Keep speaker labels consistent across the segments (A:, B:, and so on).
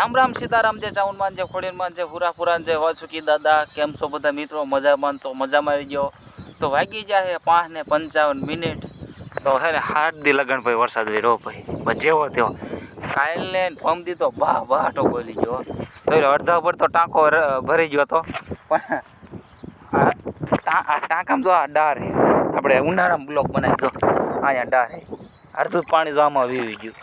A: રામ રામ સીતારામ જે ચાઉનમાન છે ખોડીનમાં જે પુરા જે છે વાસુકી દાદા. કેમ છો બધા મિત્રો? મજામાં તો મજામાં આવી ગયો. તો વાગી જાય પાંચ ને પંચાવન મિનિટ. તો હે ને દી લગન ભાઈ વરસાદ વીરો ભાઈ જેવો તેવો કાલ ને પમદી તો બા બાટો બોલી ગયો. તો અડધા પર તો ટાંકો ભરી ગયો તો. પણ આ ટાંકામાં જો આ ડાર હે. આપણે ઉનાળામાં બ્લોક બનાવી દો. અહીંયા ડાર હે. અડધું પાણી જો વીવી ગયું.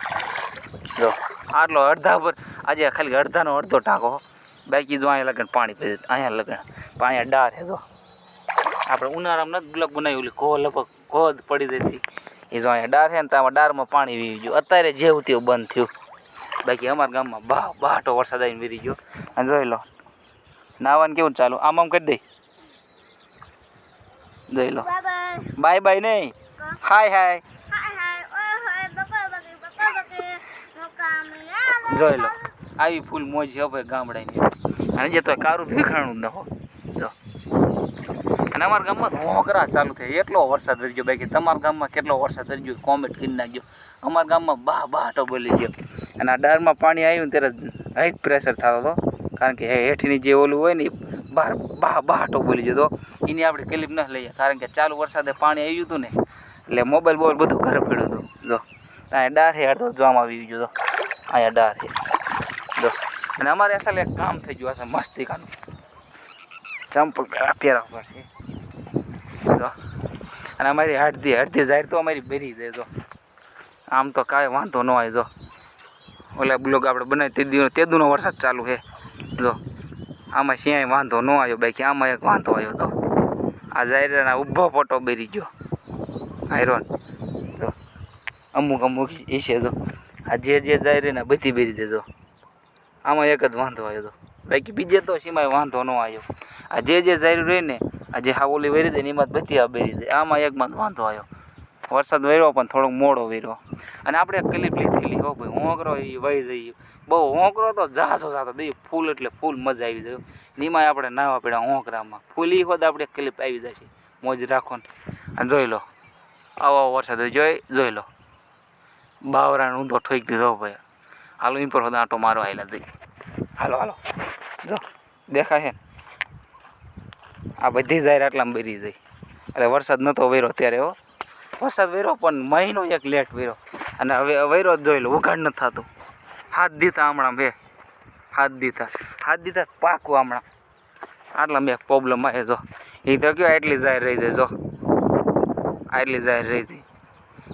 A: જો. આટલો અડધા પર આજે ખાલી અડધાનો અડધો ટાંકો બાકી જો અહીંયા લગન પાણી પી અહીંયા લગન. પણ અહીંયા ડાર હે જો. આપણે ઉનાળામાં નથી ગુલાબ બનાવી ઓલી કોહ લગભગ કોહ પડી જતી. એ જો અહીંયા ડાર છે ને તો આમાં ડારમાં પાણી વીવી ગયું અત્યારે જેવું તેવું બંધ થયું. બાકી અમારા ગામમાં બા બાટો વરસાદ આવીને વીરી ગયો. અને જોઈ લો. નાવાનું કેવું ચાલુ? આમ આમ કરી દઈ જોઈ લો. Bye bye. નહીં. હાય હાય. જોઈ લો, આવી ફૂલ મોજ છે ગામડાની. અને જે તો કારું ભીખાણું ન હો. જો. અને અમારા ગામમાં ધોકરા ચાલુ થાય. એટલો વરસાદ રહી ગયો બાકી તમારા ગામમાં કેટલો વરસાદ રહી ગયો કોમેન્ટ કરી નાખજો. અમારા ગામમાં બા બાટો બોલી ગયો. અને આ ડારમાં પાણી આવ્યું ત્યારે હાઈ પ્રેશર થતો હતો. કારણ કે હેઠીની જે ઓલું હોય ને એ બહાર બા બાટો બોલી ગયો તો એની આપણે ક્લિપ ન લઈએ. કારણ કે ચાલુ વરસાદે પાણી આવ્યું હતું ને, એટલે મોબાઈલ બોલ બધું ઘરે પડ્યું હતું. જો. ડાર હે અડધો જોવામાં આવી ગયો તો અહીંયા ડાર છે. જો, અને અમારે અસલ એક કામ થઈ ગયું હશે મસ્તી કાનું ચંપલ પહેલા પહેરવા પડશે જો, અને અમારી હળદી હળદી જાહેર તો અમારી બેરી જાય જો. આમ તો કાંઈ વાંધો ન આવે જો. ઓલા બ્લોગ આપણે બનાવી તે દી તે દૂનો વરસાદ ચાલુ છે. જો, આમાં ક્યાંય વાંધો ન આવ્યો, બાકી આમાં એક વાંધો આવ્યો તો. આ જાહેરના ઊભો ફોટો બેરી ગયો. આયરોન. જો, અમુક અમુક એ છે, જો. આ જે જે જાય રહી ને બધી બેરી દેજો આમાં એક જ વાંધો આવ્યો હતો બાકી બીજે તો સીમાય વાંધો ન આવ્યો. આ જે જે જાય રહી ને, આ જે હા ઓલી વેરી દે ને, એમાં બધી આ બેરી દે. આમાં એકમાં જ વાંધો આવ્યો. વરસાદ વેર્યો, પણ થોડોક મોડો વેર્યો. અને આપણે ક્લિપ લીધેલી, હો ભાઈ હોંકરો એ વહી જઈએ બહુ હોંકરો તો જાસો જાતો દઈએ ફૂલ એટલે ફૂલ મજા આવી જાય. નીમાં આપણે નાવા પડ્યા હોંકરામાં ફૂલ ઈ હોદ આપણે ક્લિપ આવી છે મોજ રાખો ને. જોઈ લો. આવો વરસાદ. જોઈ જોઈ લો. બાવરાને ઊંધો ઠોકી દીધો ભાઈ. હાલો એમ પર હોદ આંટો મારો આવેલા દઈ હાલો હાલો. જો, દેખાય હે? આ બધી જાહેર આટલામાં બરી જઈ એટલે વરસાદ નહોતો વેરો ત્યારે હો. વરસાદ વેરો પણ મહિનો એક લેટ વેરો અને હવે વેરો જ જોઈ લો, ઉઘાડ નથી થતું. હાથ દીધા હમણાં બે. હાથ દીધા. હાથ દીધા પાકું હમણાં. આટલા બે પ્રોબ્લેમ આવે જો. એ તો કયો એટલી જાહેર રહી જાય, જો. આટલી જાહેર રહી જાય.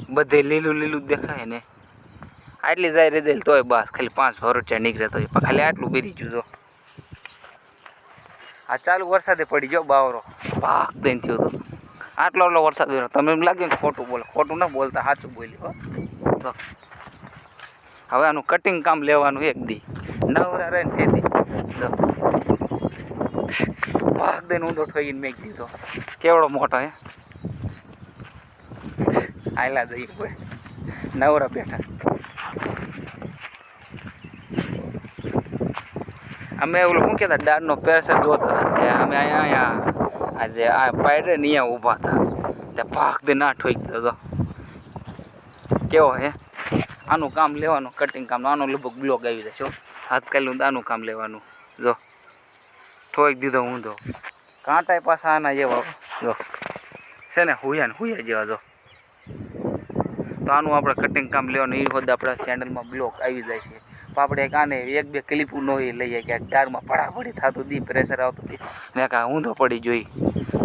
A: બધે લીલું લીલું દેખાય ને. આટલી જાય રહી તોય બસ, ખાલી પાંચ ભરોચા નીકળે તોય. ખાલી આટલું બીરી જુજો આ ચાલુ વરસાદે પડી ગયો બાવરો. પાક દઈને થયો તો. આટલો આટલો વરસાદ થયો તમે એમ લાગે ને ખોટું બોલો. ખોટું ના બોલતા, સાચું બોલી હો. તો હવે આનું કટિંગ કામ લેવાનું એક દી. નવરા રહે ને તે દી. તો પાક દઈને ઊંધો ઠોઈને મેં દીધો. કેવડો મોટો, હે? આયલા જઈએ કોઈ. નવરા બેઠા. અમે ઓલું શું કહેતા, દાળનો પેરસર જોતા હતા. અમે અહીંયા અહીંયા, આજે આ પાયડે ને અહીંયા ઊભા હતા. ત્યાં પાક દે ના ઠોઈ દીધો તો કેવો હે? આનું કામ લેવાનું કટિંગ કામ આનો લગભગ બ્લોક આવી જશો હાથ આજકાલનું આનું કામ લેવાનું. જો. ઠોઈ દીધો ઊંધો કાંટા પાછા આના જેવા. જો. છે ને હુયા ને હુયા જેવા જો. તો આનું આપણે કટિંગ કામ લેવાનું એ હોદ આપણા ચેનલમાં બ્લોક આવી જાય છે. તો આપણે એક આને એક બે ક્લિપો નહીં લઈએ કે ડારમાં પડાપડી થતું હતી પ્રેશર આવતું હતી ને કાં ઊંધો પડી જોઈ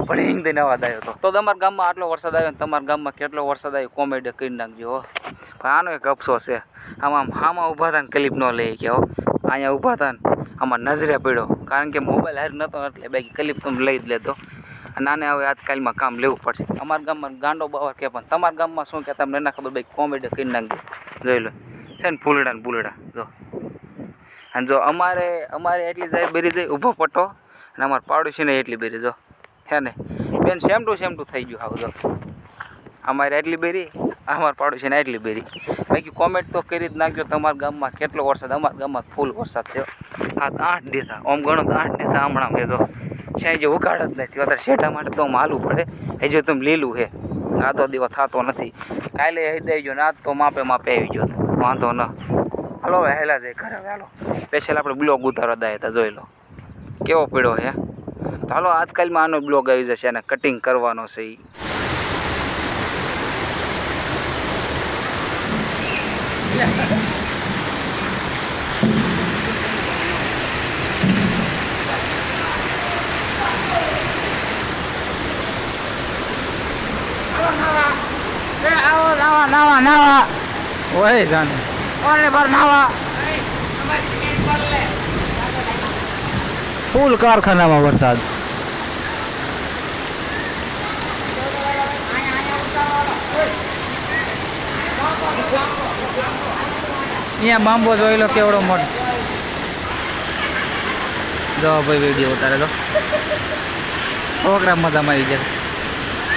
A: પણ દઈને અવાજ આવ્યો હતો તો તમારા ગામમાં આટલો વરસાદ આવ્યો ને તમારા ગામમાં કેટલો વરસાદ આવ્યો? કોમેડી કરી નાખજો પણ આનો એક અફસોસ છે. આમાં આમાં ઊભા હતા ને ક્લિપ ન લઈએ કે હો. અહીંયા ઊભા હતા ને આમાં નજરે પડ્યો. કારણ કે મોબાઈલ હાર નહોતો એટલે બાકી ક્લિપ તમે લઈ જ લેતો. અને આને હવે આજકાલમાં કામ લેવું પડશે. અમારા ગામમાં ગાંડો બાવર કે પણ તમારા ગામમાં શું કહેતા તમને ના ખબર ભાઈ કોમેડી કરી નાખજો. જોઈ લો. છે ને ફૂલડા ને ફૂલડા જો. અને જો અમારે અમારે એટલી જાય બેરી જાય ઊભો પટ્ટો અને અમારા પાડોશીને એટલી બેરી, જો. છે ને? બેન સેમ ટુ સેમ ટુ થઈ ગયું હાવ, જો. અમારે એટલી બેરી, અમારા પાડોશીને એટલી બેરી. બાકી કોમેન્ટ તો કરી જ નાખજો તમારા ગામમાં કેટલો વરસાદ. અમારા ગામમાં ફૂલ વરસાદ થયો. આ આઠ દીધા આમ ગણો આઠ દીધા હમણાં કહેજો છે જે ઉગાડ જ નથી. અત્યારે શેઠા માટે તો માલું પડે. એ જો તમે લીલું છે. આ તો દિવસ થતો નથી. કાલે હઈ દેજો ને આજ તો માપે માપે આવી ગયો. વાંધો ન. હાલો, હવે હેલા જાય ઘરે. હાલો. સ્પેશિયલ આપણે બ્લોગ ઉતારવા દઈએ હતા, જોઈ લો. કેવો પીડો હે? તો હાલો, આજકાલમાં આનો બ્લોગ આવી જશે અને કટિંગ કરવાનો છે એ આવો નાવા. ઓય જાને. ઓરે પર નાવા. ફૂલ કારખાનામાં વરસાદ. અહીંયા બાંબો જોઈ લો કેવડો મોટ. જો ભાઈ વીડિયો ઉતારે તો. છોકરા મજામાં આવી જાય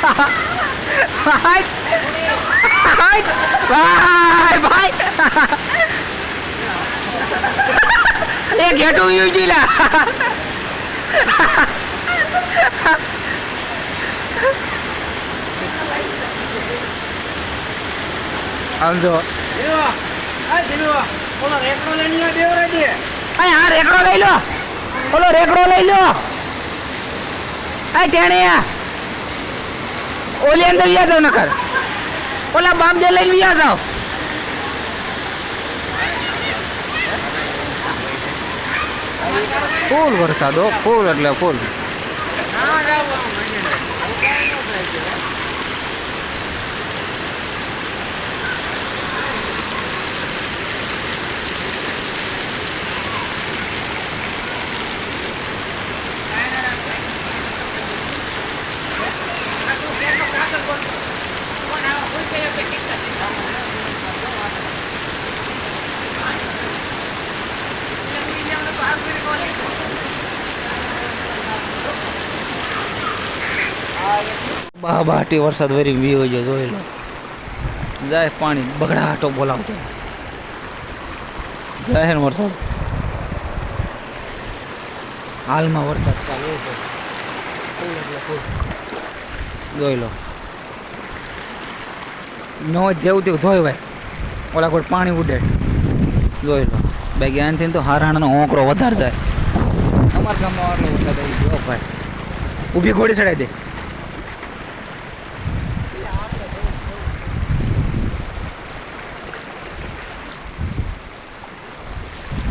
A: ભાઈ ભાઈ ભાઈ એ ઘેટું યુજી લા. આમ જો. અહીં આ રેકડો લઈ લો. ઓલો રેકડો લઈ લો. આ ટેણિયા. ઓલી અંદર વ્યાજો નકર. ઓલા બામદે લઈને વ્યા જાઓ. ફૂલ વરસાદ ફૂલ એટલે ફૂલ. બાટી વરસાદ વરી વીયો જો જોઈ લો. જાય પાણી, બગડાટો બોલાવતો. ને વરસાદ. હાલમાં વરસાદ ચાલુ છે. જોઈ લો. નો જેવું તેવું ધોય ભાઈ ઓલા કોઈ પાણી ઉડે. જોઈ લો. ભાઈ જ્ઞાનથી તો હારાણાનો હોંકરો વધારે જાય. અમારા ગામમાં વરસાદ આવી ભાઈ. ઊભી ઘોડી ચડાવી દે.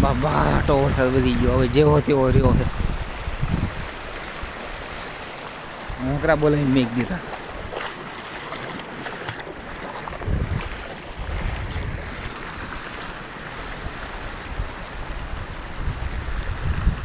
A: બાટો વરસાદ વધી ગયો. હવે જેવો તેવો રહ્યો છે. મોકરા બોલાવીને મેઘ દીધા.